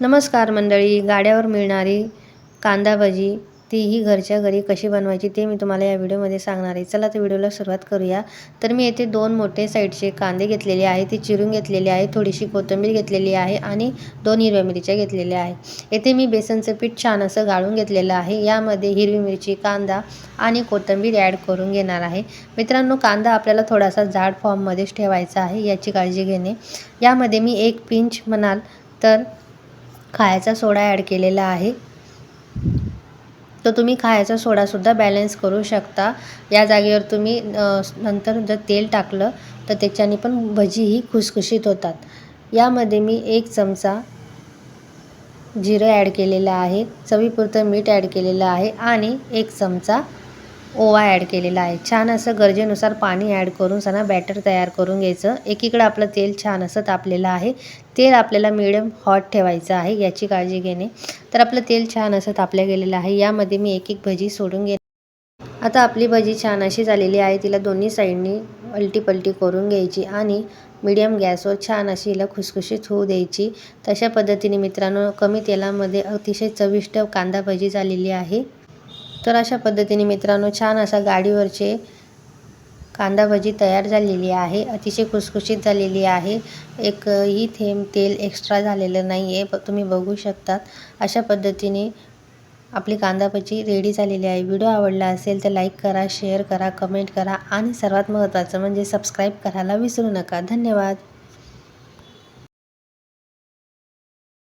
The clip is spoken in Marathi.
नमस्कार मंडळी गाड्यावर मिळणारी कांदा भजी तीही घरच्या घरी कशी बनवायची ते मी तुम्हाला या व्हिडिओमध्ये सांगणार आहे. चला तर व्हिडिओला सुरुवात करूया. तर मी येथे दोन मोठे साईडचे कांदे घेतलेले आहे ते चिरून घेतलेले आहे थोडीशी कोथिंबीर घेतलेली आहे आणि दोन हिरव्या मिरच्या घेतलेल्या आहे. येथे मी बेसनचं पीठ छान असं गाळून घेतलेलं आहे. यामध्ये हिरवी मिरची कांदा आणि कोथिंबीर ॲड करून घेणार आहे. मित्रांनो कांदा आपल्याला थोडासा जाड फॉर्ममध्येच ठेवायचा आहे याची काळजी घेणे. यामध्ये मी एक पिंच म्हणाल तर खायचा सोडा ॲड केलेला आहे. तर तुम्ही खायचा सोडासुद्धा बॅलन्स करू शकता. या जागेवर तुम्ही नंतर जर तेल टाकलं तर त्याच्याने पण भजी ही खुसखुशीत होतात. यामध्ये मी एक चमचा जिरं ॲड केलेलं आहे. चवीपुरतं मीठ ॲड केलेलं आहे. आणि एक चमचा ओवा ॲड केलेला आहे. छान असं गरजेनुसार पाणी ॲड करून सणा बॅटर तयार करून घ्यायचं. एकीकडं आपलं तेल छान असं तापलेलं आहे. तेल आपल्याला मिडियम हॉट ठेवायचं आहे याची काळजी घेणे. तर आपलं तेल छान असं तापलं गेलेलं आहे. यामध्ये मी एक एक भजी सोडून घे आता आपली भजी छान अशी झालेली आहे. तिला दोन्ही साईडनी पलटी पलटी करून घ्यायची आणि मीडियम गॅसवर छान अशी हिला खुसखुशीत होऊ द्यायची. तशा पद्धतीने मित्रांनो कमी तेलामध्ये अतिशय चविष्ट कांदा भजी झालेली आहे. तर अशा पद्धतीने मित्रांनो छान असा गाडीवरचे कांदा भजी तयार झालेली आहे. अतिशय खुसखुशीत झालेली आहे. एकही थेंब तेल एक्स्ट्रा झालेलं नाही आहे तुम्ही बघू शकतात. अशा पद्धतीने आपली कांदा भजी रेडी झालेली आहे. व्हिडिओ आवडला असेल तर लाईक करा शेअर करा कमेंट करा आणि सर्वात महत्त्वाचं म्हणजे सबस्क्राईब करायला विसरू नका. धन्यवाद.